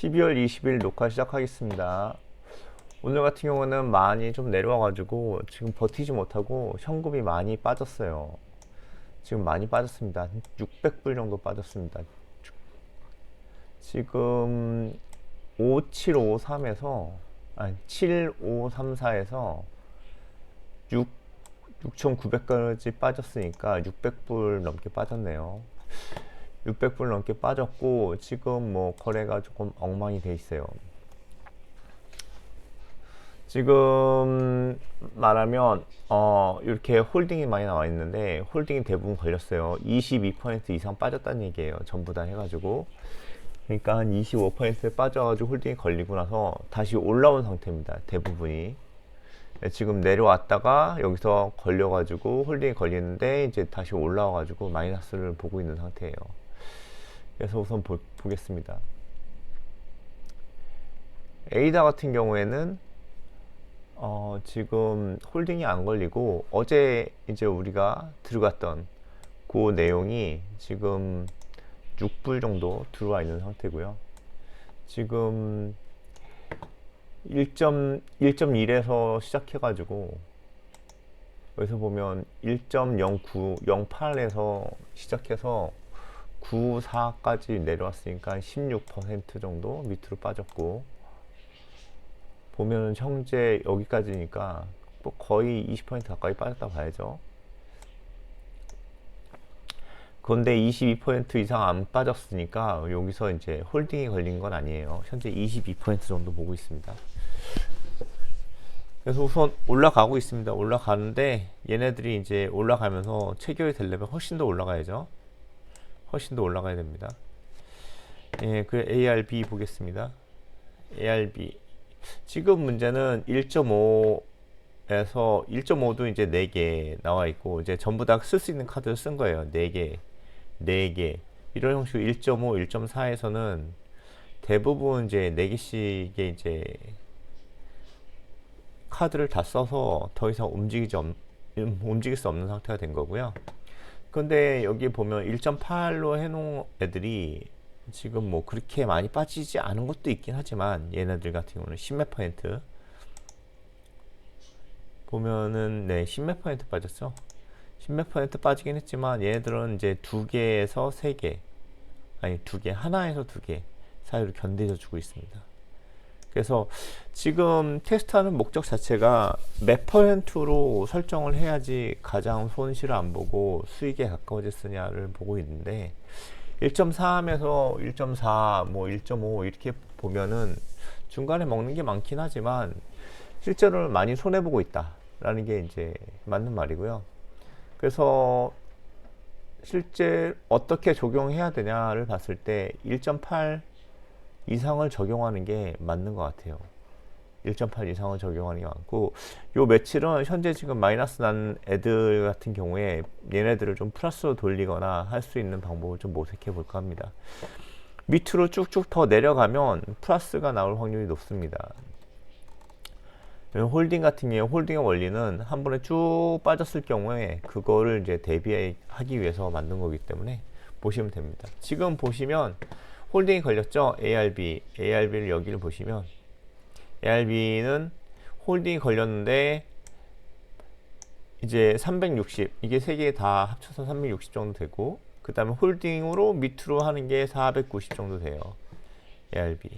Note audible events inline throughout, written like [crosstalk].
12월 20일 녹화 시작하겠습니다. 오늘 같은 경우는 많이 좀 내려와가지고 지금 버티지 못하고 현금이 많이 빠졌어요. 지금 많이 빠졌습니다. 600불 정도 빠졌습니다. 지금 5753에서 아니 7534에서 6 6,900까지 빠졌으니까 600불 넘게 빠졌네요. 600불 넘게 빠졌고 지금 뭐 거래가 조금 엉망이 돼 있어요. 지금 말하면 어 이렇게 홀딩이 많이 나와 있는데 홀딩이 대부분 걸렸어요. 22% 이상 빠졌다는 얘기예요. 전부 다 해가지고 그러니까 한 25% 빠져가지고 홀딩이 걸리고 나서 다시 올라온 상태입니다. 대부분이 네, 지금 내려왔다가 여기서 걸려가지고 홀딩이 걸리는데 이제 다시 올라와가지고 마이너스를 보고 있는 상태예요. 그래서 우선 보, 보겠습니다. 에이다 같은 경우에는 어, 지금 홀딩이 안 걸리고 어제 이제 우리가 들어갔던 그 내용이 지금 6불 정도 들어와 있는 상태고요. 지금 1.1.1에서 시작해가지고 여기서 보면 1.0908에서 시작해서 94까지 내려왔으니까 16% 정도 밑으로 빠졌고 보면 현재 여기까지니까 뭐 거의 20% 가까이 빠졌다 봐야죠. 그런데 22% 이상 안 빠졌으니까 여기서 이제 홀딩이 걸린 건 아니에요. 현재 22% 정도 보고 있습니다. 그래서 우선 올라가고 있습니다. 올라가는데 얘네들이 이제 올라가면서 체결이 되려면 훨씬 더 올라가야죠. 훨씬 더 올라가야 됩니다. 예, 그 ARB 보겠습니다. ARB 지금 문제는 1.5에서 1.5도 이제 4개 나와 있고 이제 전부 다 쓸 수 있는 카드를 쓴 거예요. 4개. 4개. 이런 형식 1.5, 1.4에서는 대부분 이제 4개씩의 이제 카드를 다 써서 더 이상 움직이지 없, 움직일 수 없는 상태가 된 거고요. 근데 여기 보면 1.8로 해놓은 애들이 지금 뭐 그렇게 많이 빠지지 않은 것도 있긴 하지만 얘네들 같은 경우는 10몇 퍼센트? 보면은 네 10몇 퍼센트 빠졌죠 10몇 퍼센트 빠지긴 했지만 얘네들은 이제 두 개에서 세 개 아니 두 개 하나에서 두 개 사이로 견뎌져 주고 있습니다 그래서 지금 테스트하는 목적 자체가 몇 퍼센트로 설정을 해야지 가장 손실을 안 보고 수익에 가까워졌느냐를 보고 있는데 1.3에서 1.4, 뭐 1.5 이렇게 보면은 중간에 먹는 게 많긴 하지만 실제로는 많이 손해 보고 있다라는 게 이제 맞는 말이고요. 그래서 실제 어떻게 적용해야 되냐를 봤을 때 1.8 이상을 적용하는 게 맞는 것 같아요. 1.8 이상을 적용하는 게 많고 요 며칠은 현재 지금 마이너스 난 애들 같은 경우에 얘네들을 좀 플러스로 돌리거나 할 수 있는 방법을 좀 모색해 볼까 합니다. 밑으로 쭉쭉 더 내려가면 플러스가 나올 확률이 높습니다. 홀딩 같은 경우 홀딩의 원리는 한 번에 쭉 빠졌을 경우에 그거를 이제 대비하기 위해서 만든 거기 때문에 보시면 됩니다. 지금 보시면 홀딩이 걸렸죠? ARB, ARB를 여기를 보시면 ARB는 홀딩이 걸렸는데 이제 360 이게 세 개 다 합쳐서 360 정도 되고 그 다음에 홀딩으로 밑으로 하는 게 490 정도 돼요. ARB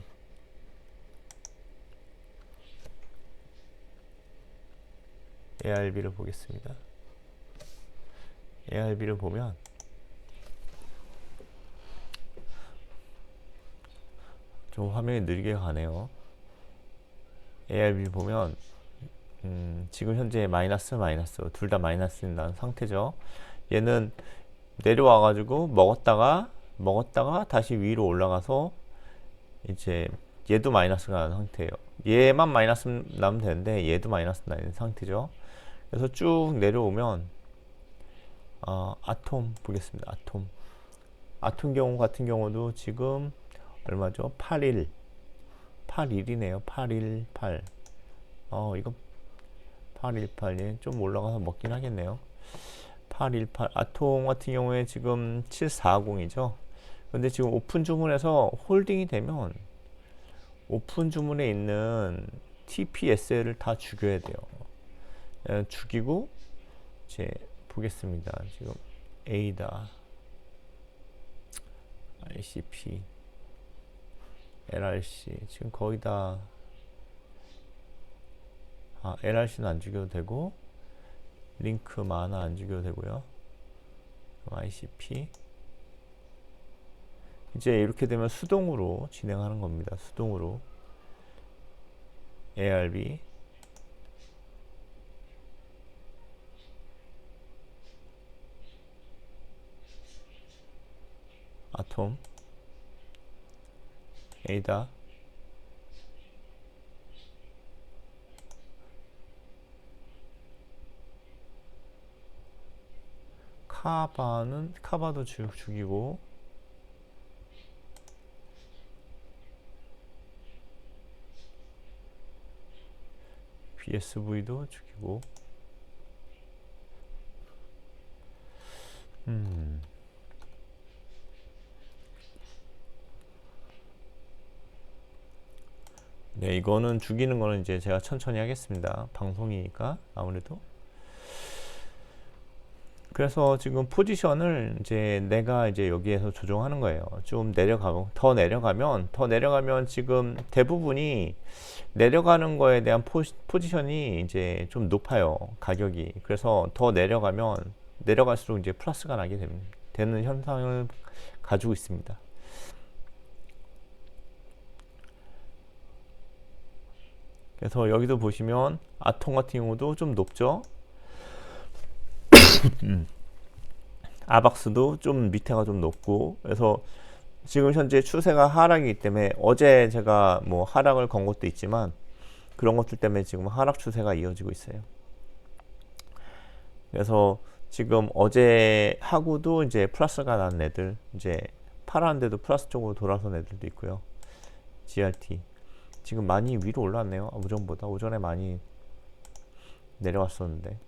ARB를 보겠습니다. ARB를 보면 좀 화면이 느리게 가네요 ARB 보면 음, 지금 현재 마이너스 마이너스 둘 다 마이너스인 상태죠. 얘는 내려와 가지고 먹었다가 먹었다가 다시 위로 올라가서 이제 얘도 마이너스가 나는 상태예요. 얘만 마이너스 나면 되는데 얘도 마이너스 나는 상태죠. 그래서 쭉 내려오면 어, 아톰 보겠습니다. 아톰 아톰 경우 같은 경우도 지금 얼마죠? 8일 81이네요. 818. 어, 이거 818이 좀 올라가서 먹긴 하겠네요. 818 아톰 같은 경우에 지금 740이죠. 근데 지금 오픈 주문에서 홀딩이 되면 오픈 주문에 있는 TPSL을 다 죽여야 돼요. 예, 죽이고 이제 보겠습니다. 지금 A다, ICP, LRC 지금 거의 다 아, LRC는 안 죽여도 되고 링크 만화 안 죽여도 되고요. ICP 이제 이렇게 되면 수동으로 진행하는 겁니다. 수동으로. ARB 아톰 에이다 카바는 카바도 죽, 죽이고. BSV도 죽이고. 음 네, 이거는 죽이는 거는 이제 제가 천천히 하겠습니다. 방송이니까 아무래도. 그래서 지금 포지션을 이제 내가 이제 여기에서 조정하는 거예요. 좀 내려가고 더 내려가면 더 내려가면 지금 대부분이 내려가는 거에 대한 포, 포지션이 이제 좀 높아요. 가격이. 그래서 더 내려가면 내려갈수록 이제 플러스가 나게 됩니다. 되는 현상을 가지고 있습니다. 그래서 여기도 보시면 아톰 같은 경우도 좀 높죠. [coughs] 음. 아박스도 좀 밑에가 좀 높고 그래서 지금 현재 추세가 하락이기 때문에 어제 제가 뭐 하락을 건 것도 있지만 그런 것들 때문에 지금 하락 추세가 이어지고 있어요. 그래서 지금 어제 하고도 이제 플러스가 난 애들 이제 파란데도 플러스 쪽으로 돌아선 애들도 있고요. GRT 지금 많이 위로 올라왔네요. 오전보다 오전에 많이 내려왔었는데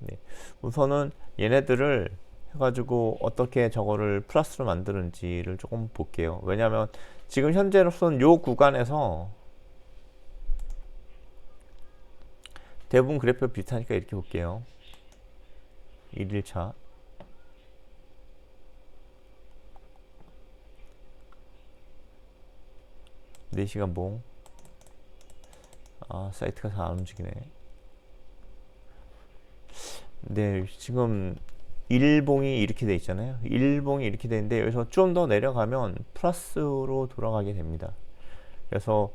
네. 우선은 얘네들을 해가지고 어떻게 저거를 플러스로 만드는지를 조금 볼게요. 왜냐하면 지금 현재로서는 요 구간에서 대부분 그래프 비슷하니까 이렇게 볼게요. 1일차 4시간 봉. 아, 사이트가 잘 안 움직이네. 네, 지금 일봉이 이렇게 돼 있잖아요. 일봉이 이렇게 되는데 여기서 좀 더 내려가면 플러스로 돌아가게 됩니다. 그래서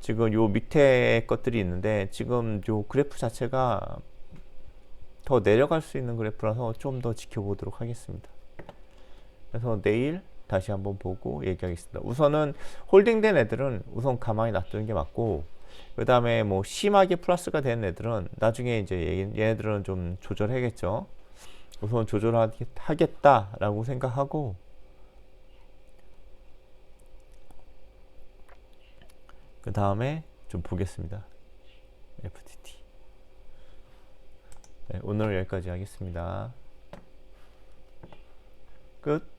지금 요 밑에 것들이 있는데 지금 요 그래프 자체가 더 내려갈 수 있는 그래프라서 좀 더 지켜보도록 하겠습니다. 그래서 내일 다시 한번 보고 얘기하겠습니다. 우선은 홀딩된 애들은 우선 가만히 놔두는 게 맞고 그 다음에 뭐 심하게 플러스가 된 애들은 나중에 이제 얘네들은 좀 조절하겠죠. 우선 조절하겠다라고 생각하고 그 다음에 좀 보겠습니다. FTT. 네, 오늘 여기까지 하겠습니다. 끝.